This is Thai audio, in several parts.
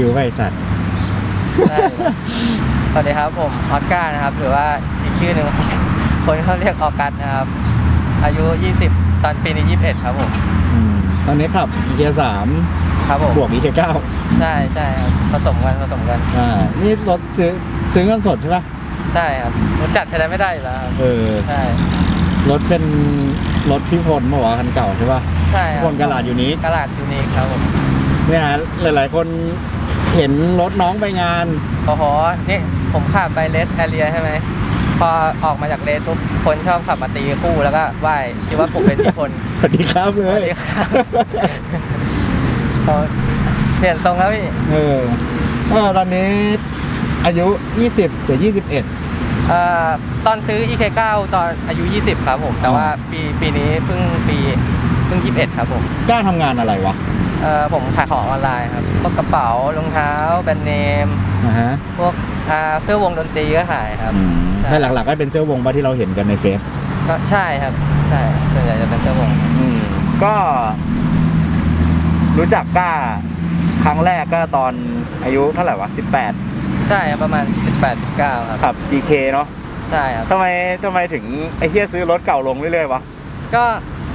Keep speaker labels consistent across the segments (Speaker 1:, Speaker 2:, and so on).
Speaker 1: คิวไว้ไอ้สัตว์
Speaker 2: ใช่สวัสดีครับผมออสการ์นะครับหรือว่าอีกชื่อหนึ่ง คนเขาเรียกออกัสนะครับ อายุ 20 ตอนปีนี้ 21 ครับผม
Speaker 1: อืมตอนนี้ขับ e 3
Speaker 2: ครับผม
Speaker 1: บวก e 9
Speaker 2: ใช่ใช่ครับผสมกันผสมกัน
Speaker 1: อ่า นี่รถซื้อซื้อเงินสดใช่ปะ
Speaker 2: ใช่ครับมันจัดอะไรไม่ได้อยู่แล้วครับ
Speaker 1: เออ
Speaker 2: ใช่
Speaker 1: รถเป็นรถพี่พลเมื่อวานคันเก่าใช่ปะ
Speaker 2: ใช่ค
Speaker 1: พี่
Speaker 2: รั
Speaker 1: พลกระลาดอยู่นี้
Speaker 2: กระลาดยูนิคครับผม
Speaker 1: เนี่ยหลาย ๆ คน เห็นรถน้องไปงาน
Speaker 2: โอ้โห นี่ผมขับไปเลสแอเรียใช่ไหม พอออกมาจากเลสทุกคนชอบขับมาตีคู่แล้วก็ไหว้คิดว่าผมเป็นพี่พล
Speaker 1: สวัสดีครับเล
Speaker 2: สวัส
Speaker 1: ย
Speaker 2: ดีครับเขาเปลี่ยนทรงแล้วพี่
Speaker 1: เออเออตอนนี้อายุ 20กับ21
Speaker 2: เอ่อตอนซื้อ EK9 ตอนอายุ 20 ครับผม แต่ว่าปีปีนี้เพิ่งปีเพิ่ง 21 ครับผม
Speaker 1: กล้าทำงานอะไรวะ
Speaker 2: เอ่อผมขายของออนไลน์ครับพวกกระเป๋ารองเท้าแบรนด์เนม
Speaker 1: นะฮะ
Speaker 2: พวกอ่าเสื้อวงดนตรีก็ขายครับ
Speaker 1: อืม
Speaker 2: ใช่
Speaker 1: แต่หลักๆก็เป็นเสื้อวงบ้าที่เราเห็นกันในเฟซ
Speaker 2: ก็ใช่ครับ ใช่ส่วนใหญ่จะเป็นเสื้อวง
Speaker 3: อืมก็รู้จักก้าครั้งแรกก็ตอนอายุเท่าไหร่วะ 18
Speaker 2: ใช่ครับประมาณ 18 19 ครับ
Speaker 3: ขับ GK เนาะ
Speaker 2: ใช่ครับ
Speaker 3: ทำไมทำไมถึงไอ้เฮียซื้อรถเก่าลงเรื่อยๆวะ
Speaker 2: ก็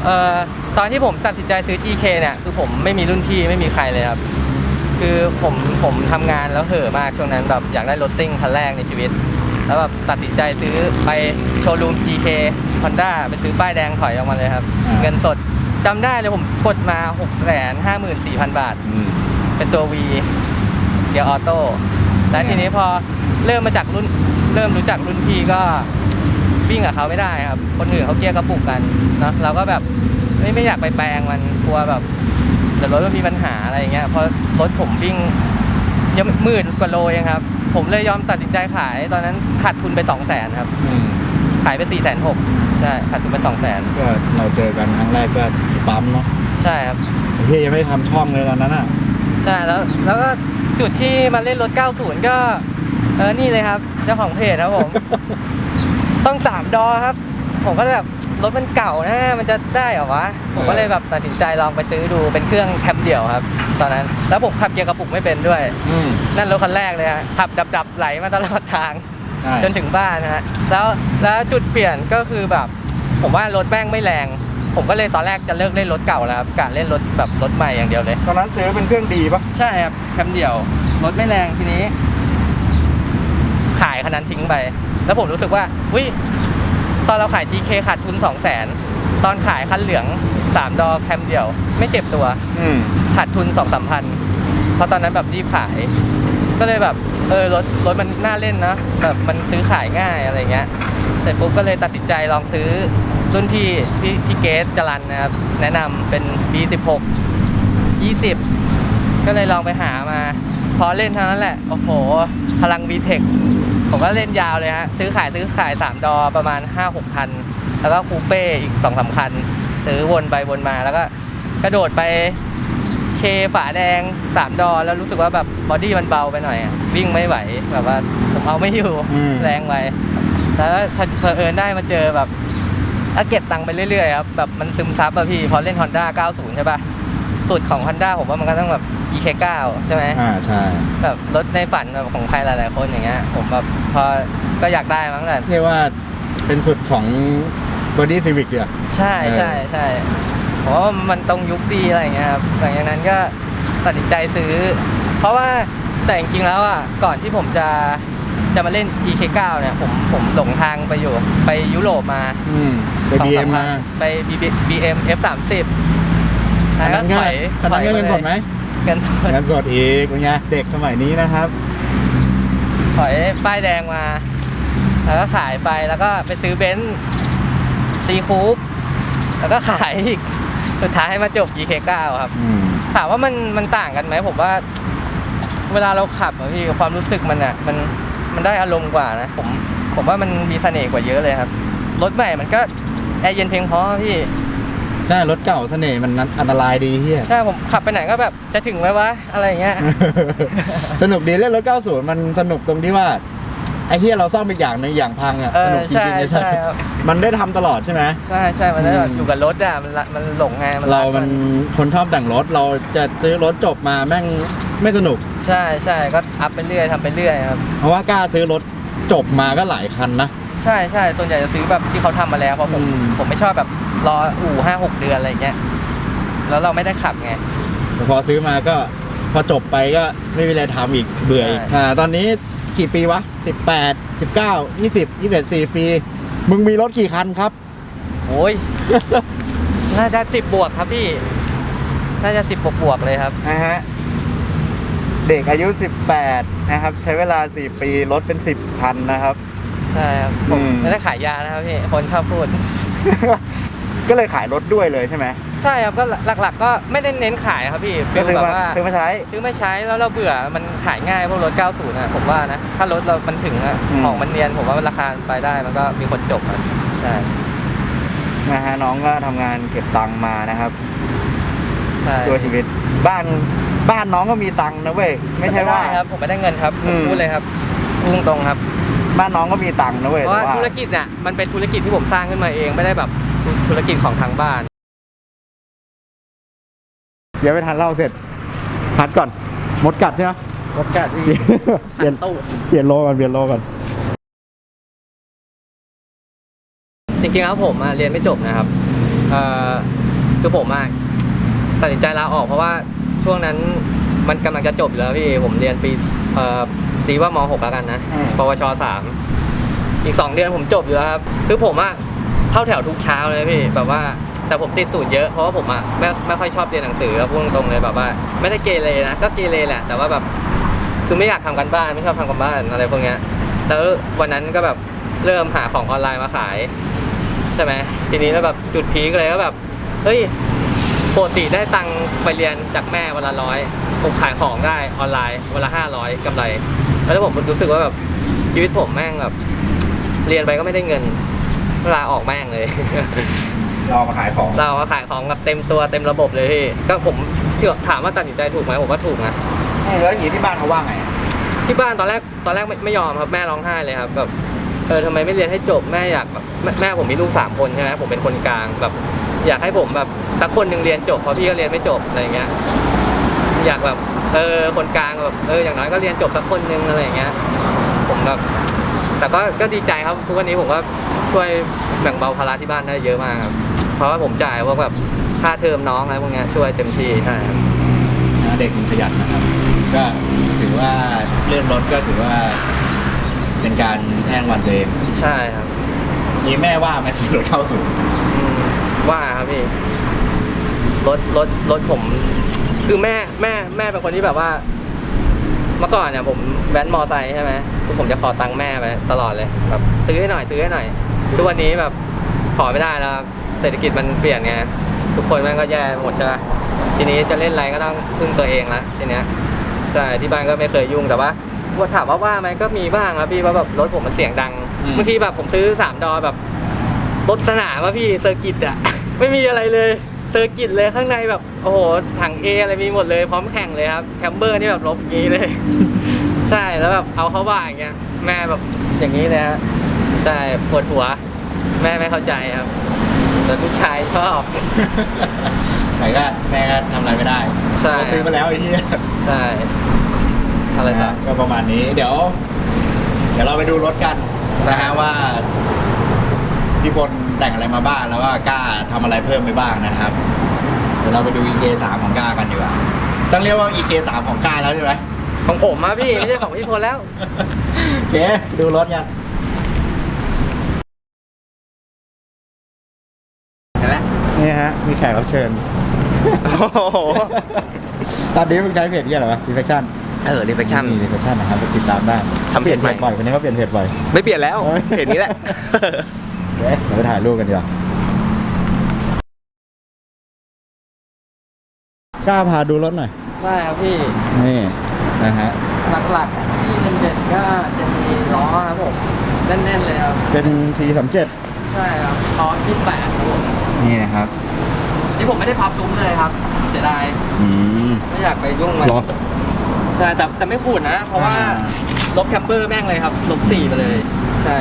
Speaker 2: เอ่อตอนที่ผมตัดสินใจซื้อ GK เนี่ยคือผมไม่มีรุ่นพี่ไม่มีใครเลยครับ คือผมผมทำงานแล้วเห่อะมากช่วงนั้นแบบอยากได้รถซิ่งคันแรกในชีวิต แล้วแบบตัดสินใจซื้อไปโชว์รูม GK Honda ไปซื้อป้ายแดงถอยออกมาเลยครับ
Speaker 1: อ่า
Speaker 2: เงินสดจำได้เลยผมกดมา 6 5 4 0 0 0 บาท
Speaker 1: อืม
Speaker 2: เป็นตัว V เกียร์ออโต้แล้วทีนี้พอเริ่มมาจากรุ่นเริ่มรู้จักรุ่นพี่ก็ วิ่งกับเขาไม่ได้ครับ คนอื่นเขาเกียร์กระปุกกันเนาะเราก็แบบไม่ไม่อยากไปแปลงมันกลัวแบบเดี๋ยวรถมันมีปัญหาอะไรอย่างเงี้ยเพราะรถผมวิ่งยังหมื่นกว่าโลเองครับ ผมเลยยอมตัดสินใจขาย ตอนนั้นขาดทุนไปสองแสนครับ
Speaker 1: อืม
Speaker 2: ขายไปสี่แสนหกใช่ขาดทุนไปสองแสน
Speaker 1: ก็เราเจอกันครั้งแรกก็ปั๊มเนาะ
Speaker 2: ใช่ครับ
Speaker 1: ไอ้เฮียยังไม่ได้ทำช่องเลยตอนนั้นอะ
Speaker 2: ใช่แล้วแล้วก็จุดที่มาเล่นรถ 90 ก็เออนี่เลยครับเจ้าของเพจครับผม ต้องสามดอครับ ผมก็เลยแบบรถมันเก่านะมันจะได้เหรอวะ ผมก็เลยแบบตัดสินใจลองไปซื้อดูเป็นเครื่องแคมเดี่ยวครับ ตอนนั้น แล้วผมขับเกียร์กระปุกไม่เป็นด้วย
Speaker 1: อืม
Speaker 2: นั่นรถคันแรกเลยฮะขับดับๆไหลมาตลอดทาง
Speaker 1: ใช่
Speaker 2: จนถึงบ้านนะฮะ แล้วแล้วจุดเปลี่ยนก็คือแบบ ผมว่ารถแม่งไม่แรง ผมก็เลยตอนแรกจะเลิกเล่นรถเก่าแล้วครับกะเล่นรถแบบรถใหม่อย่างเดียวเลย
Speaker 3: ตอนนั้นซื้อเป็นเครื่องดีปะ
Speaker 2: ใช่ครับแคมเดี่ยว รถไม่แรงทีนี้ ขายคันนั้นทิ้งไป แล้วผมรู้สึกว่าวิตอนเราขาย GK ขาดทุน2 0 0แสนตอนขายคันเหลือง 3 ดอแคมเดี่ยว ไม่เจ็บตัว
Speaker 3: อืม
Speaker 2: ขาดทุน2องสามพันเพราะตอนนั้นแบบรีบขาย ก็เลยแบบเออรถรถมันน่าเล่นนะแบบมันซื้อขายง่ายอะไรเงี้ยเสร็จปุ๊บก็เลยตัดสินใจลองซื้อรุ่นพี่พี่พี่เกสจรันนะครับแนะนำเป็น B16 20 ก็เลยลองไปหามา พอเล่นเท่านั้นแหละ โอ้โห พลัง VTEC ผมก็เล่นยาวเลยฮะ ซื้อขายซื้อขาย 3 ดอประมาณ 5-6 คัน แล้วก็คูเป้อีก2-3สามคัน ซื้อวนไปวนมาแล้วก็กระโดดไปเคฝาแดง 3 ดอแล้วรู้สึกว่าแบบบอดี้มันเบาไปหน่อยอะวิ่งไม่ไหวแบบว่าผมเอาไม่อยู่
Speaker 1: อืม
Speaker 2: แรงไปแล้วเผอิญได้มาเจอแบบถ้าเก็บตังค์ไปเรื่อยๆครับแบบมันซึมซับอะพี่พอเล่น Honda 90 ใช่ปะ สุดของ Honda ผมว่ามันก็ต้องแบบ EK9 ใช่ไหม
Speaker 1: อ่าใช่
Speaker 2: แบบรถในฝันแบบของใครหลาย ๆ คนอย่างเงี้ย ผมแบบพอก็อยากได้มั้งแต่
Speaker 1: เรียกว่าเป็นสุดของ Body Civic เดียว
Speaker 2: ใช่
Speaker 1: เออ
Speaker 2: ใช่ใช่ผมว่ามันตรงยุคดีอะไรอย่างเงี้ยครับหลังจากนั้นก็ตัดสินใจซื้อ เพราะว่าแต่จริงๆแล้วอะก่อนที่ผมจะจะมาเล่น EK9 เนี่ยผมผมหลงทางไปอยู่ไปยุโรปมา
Speaker 1: อืมไป
Speaker 2: สอง
Speaker 1: BM
Speaker 2: ส
Speaker 1: มา
Speaker 2: พันไป BM F30
Speaker 1: อันนั้น
Speaker 2: แล้ว
Speaker 1: ง่ายอันนั้น
Speaker 2: ถ
Speaker 1: เงินสดไหม
Speaker 2: เงินสด
Speaker 1: เงินสดอีกเป็นไงเด็กสมัยนี้นะครับ
Speaker 2: ถอยป้ายแดงมา แล้วก็ขายไปแล้วก็ไปซื้อเบนซ์ซีคูปแล้วก็ขายอีกสุดท้ายมาจบ EK9 ครับ
Speaker 1: อืม
Speaker 2: ถามว่ามันมันต่างกันไหมผมว่า เวลาเราขับอะพี่ความรู้สึกมันอะมันมันได้อารมณ์กว่านะผมผมว่ามันมีเสน่ห์กว่าเยอะเลยครับรถใหม่มันก็แอร์เย็นเพียงพอพี่
Speaker 1: ใช่รถเก่าเสน่ห์มันอันตรายดีเฮีย
Speaker 2: ใช่ผมขับไปไหนก็แบบจะถึงไหมวะอะไรอย่างเงี้ย
Speaker 1: สนุกดีเล่นรถ90มันสนุกตรงที่ว่าไอ้เฮียเราซ่อมอีกอย่างหนึงอย่างพังอะ
Speaker 2: เอ
Speaker 1: ส
Speaker 2: อ
Speaker 1: นุกจ
Speaker 2: ใช่
Speaker 1: ริงๆเลย
Speaker 2: ใช่ครับ
Speaker 1: มันได้ทำตลอดใช่ไหม
Speaker 2: ใช่ใช่มันได้แบบ
Speaker 1: อืม
Speaker 2: อยู่กับรถอะมันละมันหลงไงมัน
Speaker 1: เรา
Speaker 2: รัก
Speaker 1: มันคนชอบแต่งรถ เราจะซื้อรถจบมาแม่งไม่สนุก
Speaker 2: ใช่ใช่ก็อัพไปเรื่อยทำไปเรื่อยครับ
Speaker 1: เพราะว่ากล้าซื้อรถจบมาก็หลายคันนะ
Speaker 2: ใช่ใช่ส่วนใหญ่จะซื้อแบบที่เขาทำมาแล้วเพราะผม
Speaker 1: อืม
Speaker 2: ผมไม่ชอบแบบรออู่ห้าหกเดือนอะไรเงี้ยแล้วเราไม่ได้ขับไง
Speaker 1: แต่พอซื้อมาก็พอจบไปก็ไม่มีอะไรทำอีกเบื่ออีก
Speaker 2: ใช่
Speaker 1: อ่าตอนนี้กี่ปีวะสิบแปดสิบเก้ายี่สิบยี่สิบเอ็ดสี่ปี มึงมีรถกี่คันครับ
Speaker 2: โอ้ย น่าจะสิบบวกครับพี่ น่าจะสิบบวกบวกๆเลยครับ
Speaker 3: นะฮะ เด็กอายุ 18 นะครับ ใช้เวลา 4 ปีรถเป็น 10 คันนะครับ
Speaker 2: ใช่ครับผม
Speaker 3: อืม
Speaker 2: ไม่ได้ขายยานะครับพี่คนชอบพูด
Speaker 3: ก็เลยขายรถด้วยเลยใช่ไหม
Speaker 2: ใช่ครับก็หลักๆ ก็ไม่ได้เน้นขายครับพี่
Speaker 3: ก็
Speaker 2: ฟีล
Speaker 3: ซื้อ
Speaker 2: แบบ
Speaker 3: มา
Speaker 2: ว่า
Speaker 3: ซื้อมาใช้
Speaker 2: ซื้อมาใช้แล้วเราเบื่อมันขายง่ายพวกรถ 90นะผมว่านะถ้ารถเรามันถึงอะ
Speaker 3: อืม
Speaker 2: ของมันเนียนผมว่าราคาไปได้มันก็มีคนจบครับใช่
Speaker 3: นะฮะน้องก็ทำงานเก็บตังค์มานะครับ
Speaker 2: ใช่
Speaker 3: ตัวชีวิต บ้านบ้านน้องก็มีตังค์นะเว้ยไม่ใช่ว่า
Speaker 2: ด้ครับผมไม่ได้เงินครับผ
Speaker 3: อื
Speaker 2: ม
Speaker 3: ม
Speaker 2: พูดเลยครับพูดตรงๆครับ
Speaker 3: บ้านน้องก็มีตังค์นะเว้ย
Speaker 2: เพราะ
Speaker 3: แต่
Speaker 2: ว่า
Speaker 3: ว่า
Speaker 2: ธุรกิจเนี่ยมันเป็นธุรกิจที่ผมสร้างขึ้นมาเองไม่ได้แบบธุรกิจของทางบ้าน
Speaker 1: เดี๋ยวไปทานเหล้าเสร็จพัดก่อนมดกัดใช่ไหม
Speaker 2: รถกัดอีก
Speaker 1: เปลี่ยน
Speaker 2: ตู้
Speaker 1: เปลี่ยนโลก่อนเปลี่ยนโลก่อน
Speaker 2: จริงๆแล้วผมอะเรียนไม่จบนะครับเอ่อคือผมอะตัดสินใจลาออกเพราะว่าช่วงนั้นมันกำลังจะจบอยู่แล้วพี่ผมเรียนปีเอ่อ ตีว่ามหกแล้วกันนะ
Speaker 3: อืม
Speaker 2: ปวชสามอีกสองเดือนผมจบอยู่แล้วครับ คือผมอะเข้าแถวทุกเช้าเลยพี่แบบว่าแต่ผมติดสูตรเยอะเพราะว่าผมอะไม่ไม่ค่อยชอบเรียนหนังสือแล้วพูดตรงๆเลยแบบว่า ไม่ได้เกเรนะก็เกเรแหละแต่ว่าแบบ คือไม่อยากทำกันบ้านไม่ชอบทำกันบ้านอะไรพวกเนี้ยแล้ววันนั้นก็แบบเริ่มหาของออนไลน์มาขาย ใช่ไหมทีนี้แล้วแบบจุดพีคเลยก็แบบเฮ้ยปกติได้ตังค์ไปเรียนจากแม่วันละร้อยผมขายของได้ออนไลน์วันละห้าร้อยกำไร แล้วผมรู้สึกว่าแบบชีวิตผมแม่งแบบเรียนไปก็ไม่ได้เงินลาออกแม่งเลย
Speaker 3: เรามาขายของ
Speaker 2: เราก็ขายของแบบเต็มตัวเต็มระบบเลยพี่ก็ผมถามว่าตัดสินใจถูกไหมผมว่าถูกนะ
Speaker 3: แล้วอย่างนี้ที่บ้านเขาว่าไงอะ
Speaker 2: ที่บ้านตอนแรกตอนแรกไม่ไม่ยอมครับแม่ร้องไห้เลยครับแบบเออทำไมไม่เรียนให้จบแม่อยากแบบแม่แม่ผมมีลูกสามคนใช่ไหมผมเป็นคนกลางแบบ อยากให้ผมแบบสักคนหนึ่งเรียนจบเพราะพี่ก็เรียนไม่จบอะไรเงี้ยอยากแบบ เออคนกลางแบบเอออย่างน้อยก็เรียนจบสักคนหนึ่งอะไรเงี้ยผมแบบแต่ก็ก็ดีใจครับทุกวันนี้ผมก็ช่วยแบ่งเบาภาระที่บ้านได้เยอะมากครับเพราะว่าผมจ่ายพวกแบบค่าเทอมน้องอะไรพวกเนี้ยช่วยเต็มที่ใช่ครับ
Speaker 1: เด็กมันขยันนะครับ ก็ถือว่าเรื่องรถก็ถือว่า เป็นการแห้งวันตัวเอง
Speaker 2: ใช่ครับ
Speaker 1: มีแม่ว่าไหมซื้อรถเข้าสู่
Speaker 2: อืมว่าครับพี่รถรถรถผม คือแม่แม่แม่เป็นคนที่แบบว่า เมื่อก่อนเนี่ยผมแว้นมอไซค์ใช่ไหมคือผมจะขอตังค์แม่ไปตลอดเลยแบบซื้อให้หน่อยซื้อให้หน่อยทุกวันนี้แบบขอไม่ได้แล้วครับเศรษฐกิจมันเปลี่ยนไงทุกคนแม่งก็แย่หมดใช่ไหมทีนี้จะเล่นอะไรก็ต้องพึ่งตัวเองละทีเนี้ยใช่ที่บ้านก็ไม่เคยยุ่งแต่ว่าว่าถามว่าว่าไหมก็มีบ้างครับพี่ว่าแบบรถผมมันเสียงดังบางทีแบบผมซื้อสามดอแบบรถสนามอะพี่เซอร์กิตอะไม่มีอะไรเลยเซอร์กิตเลยข้างในแบบโอ้โหถังเออะไรมีหมดเลยพร้อมแข่งเลยครับแคมเบอร์นี่แบบลบอย่างนี้เลย ใช่แล้วแบบเอาเข้าบ้านอย่างเงี้ยแม่แบบอย่างนี้เลยฮะใช่ปวดหัว แม่ไม่เข้าใจครับ แต่ลูกชายชอบ
Speaker 1: แต่ก็แม่ก็ทำอะไรไม่ได้
Speaker 2: ใช่
Speaker 1: เราซื้อมาแล้วไอ้ที่
Speaker 2: ใช่อะไรต่อ
Speaker 1: ก็ประมาณนี้ เดี๋ยว เดี๋ยวเราไปดูรถกันนะฮะว่า พี่พลแต่งอะไรมาบ้างแล้วว่ากล้าทำอะไรเพิ่มไปบ้างนะครับ เดี๋ยวเราไปดู EK 3 ของกล้ากันดีกว่าต้องเรียกว่า EK 3 ของกล้าแล้วใช่ไหม
Speaker 2: ของผมอะพี่ ไม่ใช่ของพี่พลแล้ว
Speaker 1: โอเค ดูรถกันเห็นไหมนี่ฮะ มีแขกรับเชิญตอนนี้มึงใช้เพจที่อะไรวะ Reflection
Speaker 4: เออ reflection
Speaker 1: มี Reflection นะครับไปติดตามได้
Speaker 4: ทำเพจใหม่
Speaker 1: บ่อยคนนี้เขาเปลี่ยนเพจบ่อย
Speaker 4: ไม่เปลี่ยนแล้ว
Speaker 1: โอ้ย
Speaker 4: เห็นนี้แหละ
Speaker 1: เดี๋ยวเดี๋ยวไปถ่ายรูปกันดีกว่ากล้าพาดูรถหน่อย
Speaker 2: ได้ครับพี่
Speaker 1: นี่นะฮะ
Speaker 2: หลักๆที่เด่นๆก็จะมีล้อครับผมแน่นๆเลยครับ
Speaker 1: เป็น T37
Speaker 2: ใช่ครับล้อที่แปดครับผม
Speaker 1: นี่นะครับ
Speaker 2: นี่ผมไม่ได้พับซุ้มเลยครับ เสียดาย
Speaker 1: อืม
Speaker 2: ไม่อยากไปยุ่งมัน
Speaker 1: ล้อ
Speaker 2: ใช่ แต่แต่ไม่ขูดนะ เพราะว่า
Speaker 1: อ่า
Speaker 2: ลบแคมเบอร์แม่งเลยครับ ลบสี่ไปเลย ใช่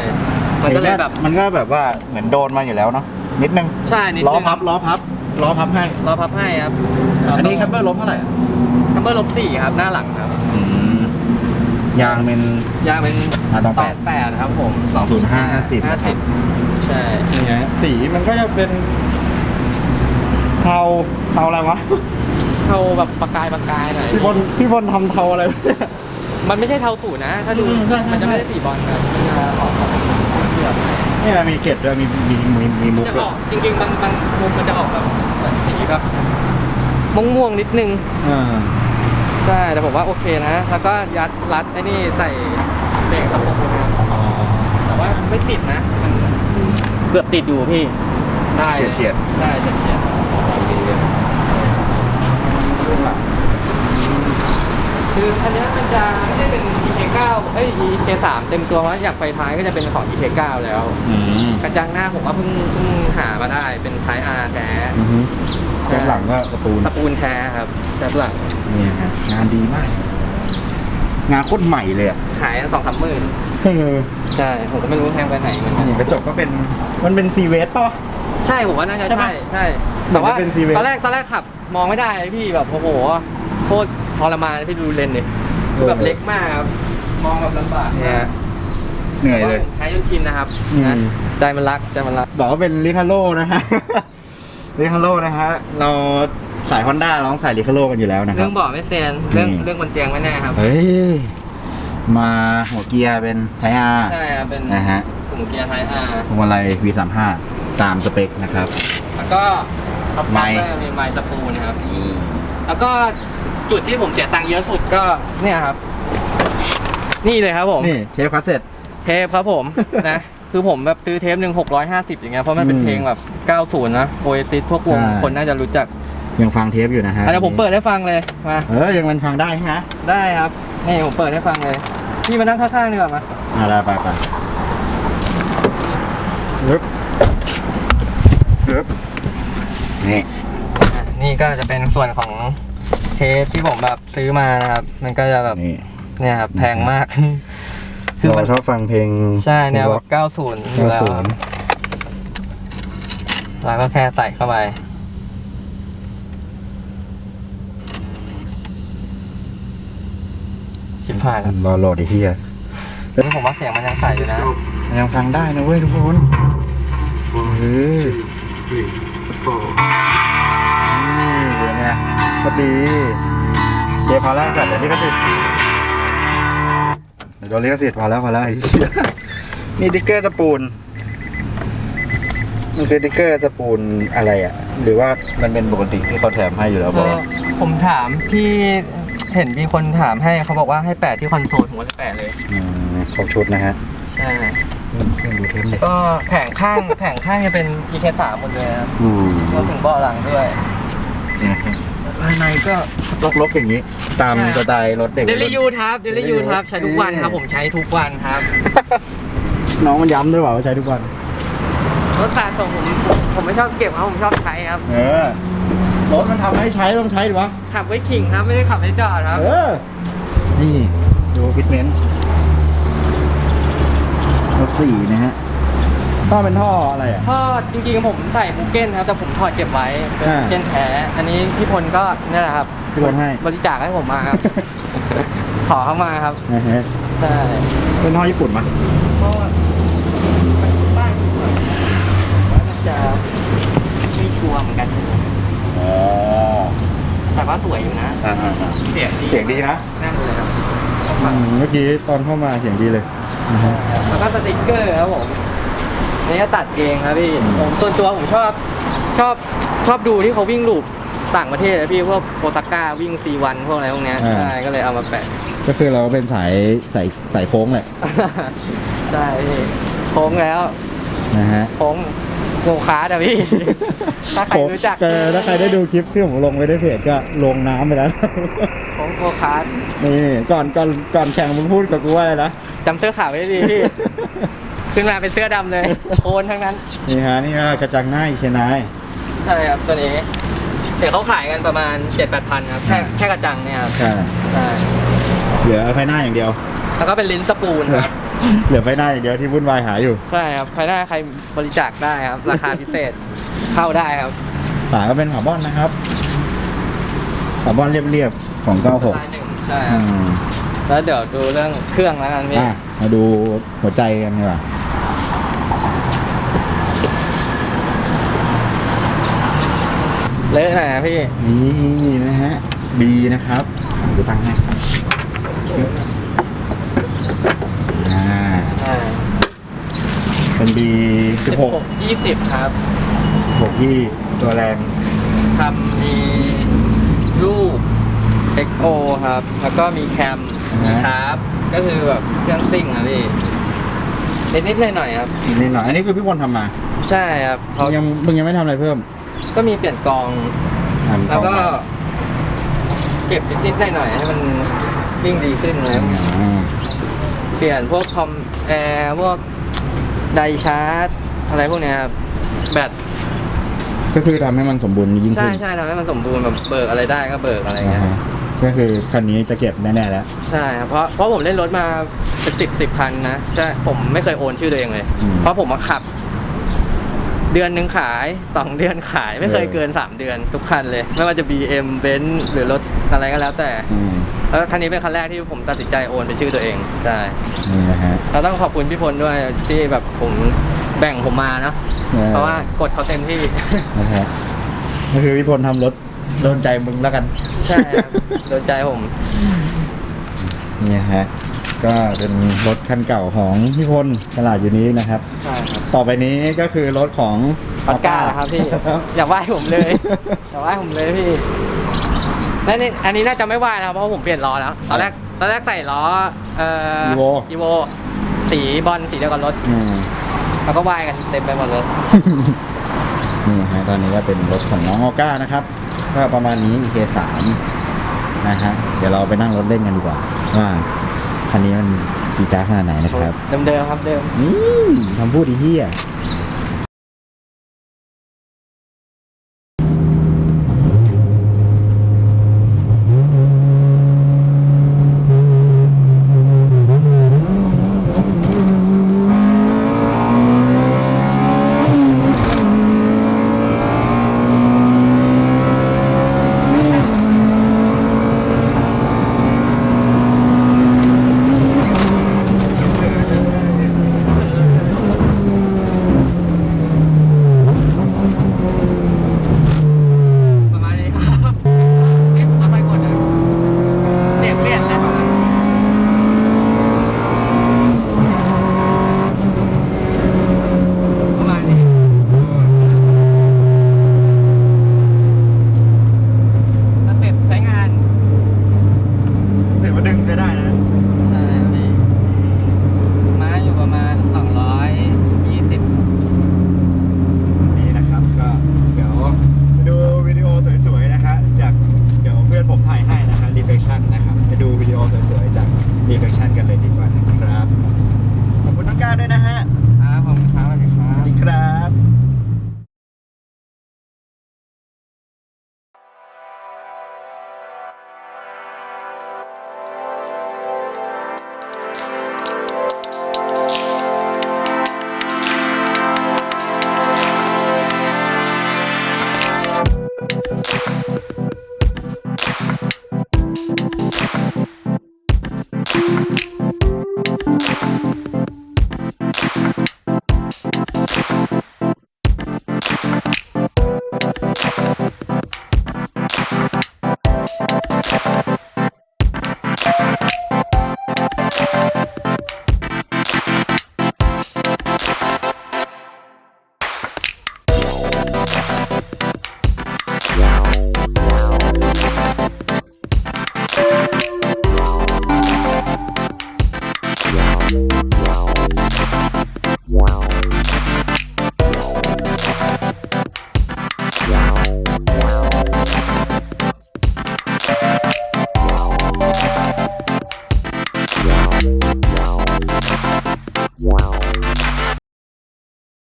Speaker 2: มันก็เลยแบบ
Speaker 3: มันก็แบบว่าเหมือนโดนมาอยู่แล้วเนาะนิดนึง
Speaker 2: ใช่นิด
Speaker 1: ล้อ
Speaker 2: นึง
Speaker 1: พับล้อพับล้อพับให้
Speaker 2: ล้อพับให้ครับ
Speaker 1: อันนี้แคมเบอร์ลบเท่าไหร่อะ
Speaker 2: แคมเบอร์ลบสี่ครับ หน้าหลังครับ
Speaker 1: อืมยางเป็น
Speaker 2: ยางเป็น
Speaker 1: อ่าตองแปด
Speaker 2: แปดครับผม
Speaker 1: 205
Speaker 2: ห้า
Speaker 1: 50
Speaker 2: สิบใช่
Speaker 1: นี่ฮะสีมันก็จะเป็นเทาเทาอะไรวะ
Speaker 2: เทาแบบประกายประกายหน่อย
Speaker 1: พี่บนพี่บนทำเทาอะไร
Speaker 2: มันไม่ใช่เทาสูตรนะ ถ้าดู
Speaker 1: อืมใช่ใช่
Speaker 2: มันจะไม่ได้สีบอลครับ เหลือบ
Speaker 1: นี่นะมีเกล็ดด้วยมีมีมีมีมุก
Speaker 2: จะ
Speaker 1: ด้
Speaker 2: อ
Speaker 1: วย
Speaker 2: อกจริงๆบางบางมุมมันจะออกแบบเหมือนสีแบบม่วงๆนิดนึง
Speaker 1: อ่า
Speaker 2: ใช่แต่ผมว่าโอเคนะ แล้วก็ยัดรัดไอ้นี่ใส่เบรกสะโพกนะครับ
Speaker 1: อ๋อ
Speaker 2: แต่ว่าไม่ติดนะ มันเกือบติดอยู่พี่ ได้ล
Speaker 1: เฉียด
Speaker 2: ใช่เฉียดเฉียดคือคันนี้มันจะไม่ได้เป็น EK9 เอ้ย EK3 เต็มตัวว่าอยากไฟท้ายก็จะเป็นของ EK9 แล้ว
Speaker 1: อืม
Speaker 2: กระจังหน้าผมว่าเพิ่งเพิ่งหามาได้เป็นท้าย R แท้
Speaker 1: อือฮึแค่หลังก็การะตูน
Speaker 2: ตระกูลแท้ครับแต่หลัง
Speaker 1: นี่ฮะงานดีมาก งานโคตรใหม่เลยอะ
Speaker 2: ขายสองสามหมื่น
Speaker 1: เออ
Speaker 2: ใช่ผมก็ไม่รู้แพงไปไหนเหมือนกัน
Speaker 1: นี่กระจกก็เป็น มันเป็นซีเวสป่ะ
Speaker 2: ใช่ผมว่าน่าจะ
Speaker 1: ใช่ปะ
Speaker 2: ใช่ใช่แต่ว่า
Speaker 1: เหมือนจะเป็น Seaway
Speaker 2: ตอนแรกตอนแรกขับ มองไม่ได้พี่แบบโอ้โหโคตรทรมานพี่ดูเลนส์ดิคือแบบเล็กมากครับ มองแบบลำบาก
Speaker 1: เนี่ยเหนื่อยเลย
Speaker 2: พราะผมใช้จนชินนะครับ
Speaker 1: อืม
Speaker 2: นะใจมันรักใจมันรัก
Speaker 1: บอกว่าเป็นลิคาโลนะฮะ ลิคาโลนะฮะ เราสายฮอนด้าเราต้องใส่ลิคาโลกันอยู่แล้วนะค
Speaker 2: เรื่
Speaker 1: รั
Speaker 2: อบงเบอกไม่เซียนเรื่อง
Speaker 1: นี่
Speaker 2: เรื่องบนเตียงไม่แน่ครับ
Speaker 1: เฮ้ย มาหัวเกียร์เป็นไทอาร์
Speaker 2: ใช่ครับเป็น
Speaker 1: นะฮะ
Speaker 2: กลุ่มเกียร์ไทยอาร์
Speaker 1: พวงมาลัย V35 ตามสเปคนะครับ
Speaker 2: แล้วก็ท็อป
Speaker 1: ไม
Speaker 2: ไม
Speaker 1: ค์
Speaker 2: ค์มีไมค์สปูนครับ แล้วก็จุดที่ผมเสียตังค์เยอะสุดก็เนี่ยครับ นี่เลยครับผม
Speaker 1: นี่เทปคาสเซ็ต
Speaker 2: เทปครับผม นะ คือผมแบบซื้อเทปหนึ่งหกร้อยห้าสิบอย่างเงี้ยเพราะมันเป็น
Speaker 1: อืม
Speaker 2: เพลงแบบ90นะโอเอซิสพวกวง
Speaker 1: ใช่
Speaker 2: คนน่าจะรู้จัก
Speaker 1: ยังฟังเทปอยู่นะฮะ
Speaker 2: อะเดี๋ยวผมเปิดให้ฟังเลยมา
Speaker 1: เออยังมันฟังได้ใช่ไหม
Speaker 2: ได้ครับ นี่ผมเปิดให้ฟังเลยพี่มานั่งข้างๆดีกว่ามา
Speaker 1: อ่าได้ไปไปปึ๊บปึ๊บนี่
Speaker 2: อะนี่ก็จะเป็นส่วนของเทปที่ผมแบบซื้อมานะครับ มันก็จะแบบ
Speaker 1: นี่
Speaker 2: เนี่ยครับแพงมาก คือมั
Speaker 1: เรา
Speaker 2: น
Speaker 1: ชอบฟังเพลง
Speaker 2: ใช่แนว
Speaker 1: ร็
Speaker 2: แบ
Speaker 1: อก
Speaker 2: บ90อยู่แล้วครับแล้วก็แค่ใส่เข้าไป ชิบหายแล้ว
Speaker 1: รอโหลดอีกทีอะ
Speaker 2: เฮ้ยผมว่าเสียงมันยังใส่อยู่นะ
Speaker 1: ยังฟังได้นะเว้ยทุกคนเออนี่เดี๋ยวไงก็ดีเดี๋ยวพอแล้วสัตว์เดี๋ยวลิขสิทธิ์เดี๋ยวโดนลิขสิทธิ์พอแล้วพอแล้วไอ้เหี้ยนี่ติ๊กเกอร์ตะปูน มันคือติ๊กเกอร์ตะปูนอะไรอะ หรือว่ามันเป็นปกติที่เขาแถมให้อยู่แล้ว
Speaker 2: เอ
Speaker 1: บอก
Speaker 2: อผมถามพี่เห็นมีคนถามให้เขาบอกว่าให้แปะที่คอนโซลผมก็เลยแปะเลย
Speaker 1: มครบชุดนะฮะ
Speaker 2: ใช่
Speaker 1: อืมเครื่องดูเทปเลย
Speaker 2: ก็แผงข้าง แผงข้างจะเป็น EK3 หมดเลยนะครับ
Speaker 1: อืม
Speaker 2: รวมถึงเบาะหลังด้วย
Speaker 1: ภายในก็ ลกๆอย่างนี้ ตามสไตล์รถเด็ก
Speaker 2: เดลิยูครับเดลิยูครับ ใช้ทุกวันครับ ผมใช้ทุกวันครับ
Speaker 1: น้องมันย้ำด้วยว่าใช้ทุกวัน
Speaker 2: รถสะสมผมผมไม่ชอบเก็บครับผมชอบใช้ครับ
Speaker 1: เออ รถมันทำให้ใช้ต้องใช้ดิวะ
Speaker 2: ขับไว้ขิงครับไม่ได้ขับไว้จอดครับ
Speaker 1: เออ นี่ ดูฟิตเมนต์รถสี่นะฮะ ท่อเป็นท่ออะไรอะ
Speaker 2: พ่อจริงๆผมใส่บุเก้นครับ แต่ผมถอดเก็บไว้เป็น
Speaker 1: อ่า
Speaker 2: บุเก้นแท้ อันนี้พี่พลก็นี่แหละครับ
Speaker 1: พี่บนให้
Speaker 2: บริจาคให้ผมมาครับ ขอเข้ามาครับ
Speaker 1: นะฮะ
Speaker 2: ใช่
Speaker 1: เป็นท่อญี่ปุ่นมั้ย
Speaker 2: ก็มันบ้านผมอะว่ามันจะไม่ชัวร์เหมือนกัน
Speaker 1: อ๋อ
Speaker 2: แต่ว่าสวยอยู่นะ
Speaker 1: อ่าอ่าอ่า
Speaker 2: เสียงดี
Speaker 1: เสียงดีนะ
Speaker 2: นั่นเลยครับ
Speaker 1: อืมเมื่อกี้ตอนเข้ามาเสียงดีเลยนะฮะ
Speaker 2: แล้วก็สติกเกอร์ครับผมอันนี่ตัดเองครับพี่
Speaker 1: อืม
Speaker 2: ผมส่วนตัวผมชอบชอบชอบดูที่เขาวิ่งลูป ต่างประเทศนะพี่พวกโอซาก้าวิ่งซีวันพวกอะไรพวกเนี้ยใช่ก็เลยเอามาแปะ
Speaker 1: ก็คือเราเป็นสายสายสายโค้งแหละ
Speaker 2: ใช่พี่โค้งแล้ว
Speaker 1: นะฮะ
Speaker 2: โค้งโกคาร์ดอะพี่ ถ้าใครรู้จัก
Speaker 1: เออถ้าใครได้ดูคลิปที่ผมลงไว้ในเพจก็ลงน้ำไปแล้ว
Speaker 2: โค้งโกคาร์ด
Speaker 1: นี่ก่อนก่อนก่อนแข่งมึงพูดกับกูว่าอะไรนะ
Speaker 2: จำเสื้อขาวไว้ดีพี่ ขึ้นมาเป็นเสื้อดำเลยโคนทั้งนั้น
Speaker 1: นี่ฮะนี่ฮะกระจังหน้าอีกเชนาย
Speaker 2: ใช่ครับตัวนี้เดี๋ยวเขาขายกันประมาณ 7 8พันครับแค่แค่กระจังเนี่ยครับ
Speaker 1: ใช่
Speaker 2: ใช่
Speaker 1: เหลือไฟหน้าอย่างเดียว
Speaker 2: แล้วก็เป็นลิ้นสปูนครับ
Speaker 1: เหลือไฟหน้าอย่างเดียวที่วุ่นวายหาอยู่
Speaker 2: ใช่ครับใครได้ใครบริจาคได้ครับ ราคาพิเศษ เข้าได้ครับ
Speaker 1: ฝาก็เป็นคาร์บอนนะครับคาร์บอนเรียบๆของ 96
Speaker 2: ลายหนึ่งใช่ค
Speaker 1: อื
Speaker 2: รับ
Speaker 1: ม
Speaker 2: แล้วเดี๋ยวดูเรื่องเครื่องแล้วกันพี่
Speaker 1: อะมาดูหัวใจกันดีกว่า
Speaker 2: เลอะหน่อยนะพี่
Speaker 1: นี่นะฮะ B นะครับดูตั้งให้อ่า
Speaker 2: อ่า
Speaker 1: เป็น B
Speaker 2: สิบหก
Speaker 1: 16
Speaker 2: ยี่สิบครับ
Speaker 1: 6ที่ตัวแรง
Speaker 2: ทำมีรูป XO ครับ แล้วก็มีแคม มีชาร์ป ก็คือแบบเครื่องซิ่งนะพี่นิดๆหน่อยๆครับ
Speaker 1: นิดหน่อยอันนี้คือพี่บอลทำมา
Speaker 2: ใช่ครับ
Speaker 1: มึ
Speaker 2: เขา
Speaker 1: งยังมึงยังไม่ทำอะไรเพิ่ม
Speaker 2: ก็มีเปลี่ยนกอง
Speaker 1: ทำ
Speaker 2: แล้วก็
Speaker 1: ต่อ
Speaker 2: เก็บนิดๆหน่อยๆให้มันวิ่งดีขึ้นนะ
Speaker 1: มาอ่า
Speaker 2: เปลี่ยนพวกคอมแอร์พวกไดชาร์จ อะไรพวกเนี้ยครับแบต
Speaker 1: ก็คือทำให้มันสมบูรณ์ยิ่ง
Speaker 2: ใช่
Speaker 1: ขึ้น
Speaker 2: ใช่ทำให้มันสมบูรณ์แบบเบิกอะไรได้ก็เบิกอะไรเงี้ย
Speaker 1: อ่าฮะก็คือคันนี้จะเก็บแน่ๆแล้ว
Speaker 2: ใช่ครับเพราะเพราะผมเล่นรถมาเป็นสิบสิบคันนะใช่ผมไม่เคยโอนชื่อตัวเองเลย
Speaker 1: อืม
Speaker 2: เพราะผมมาขับ เดือนหนึ่งขายสองเดือนขายไม่เคย
Speaker 1: เออ
Speaker 2: เกินสามเดือนทุกคันเลย ไม่ว่าจะ BM เบนซ์หรือรถอะไรก็แล้วแต่
Speaker 1: อืม
Speaker 2: แล้วคันนี้เป็นคันแรกที่ผมตัดสินใจโอนเป็นชื่อตัวเองใช่
Speaker 1: นี่นะฮะ
Speaker 2: เราต้องขอบคุณพี่พลด้วยที่แบบผมแบ่งผมมาเนอะ
Speaker 1: ออ
Speaker 2: เพราะว่ากดเขาเต็มที่
Speaker 1: นะฮะก็คือพี่พลทำรถโดนใจมึงแล้วกัน
Speaker 2: ใช่ครับโดนใจผม
Speaker 1: นี่ฮะ ก็เป็นรถคันเก่าของพี่พลตลาดอยู่นี้นะครับ
Speaker 2: ใช่ครับ
Speaker 1: ต่อไปนี้ก็คือรถของ
Speaker 2: ออสการ์นะครับพี่ อย่าไหว้ผมเลย อย่าไหว้ผมเลยพี่นั่นนี่อันนี้น่าจะไม่ไหว้นะครับเพราะว่าผมเปลี่ยนล้อแล้ว ตอนแรก ตอนแรกใส่ล้อ เอ่อ
Speaker 1: Evo
Speaker 2: อีโว สีบอลสีเดียวกับรถ
Speaker 1: อืม
Speaker 2: แล้วก็ไหว้กันเต็มไปหมดเลย
Speaker 1: นี่ฮะตอนนี้ก็เป็นรถของน้องออก้านะครับก็ประมาณนี้ EK3 นะฮะเดี๋ยวเราไปนั่งรถเล่นกันดีกว่าว่า คันนี้มันจีดจ้าดขนาดไหนนะครับ
Speaker 2: เดิมๆครับเดิม
Speaker 1: นี่คำพูดอีเหี้ย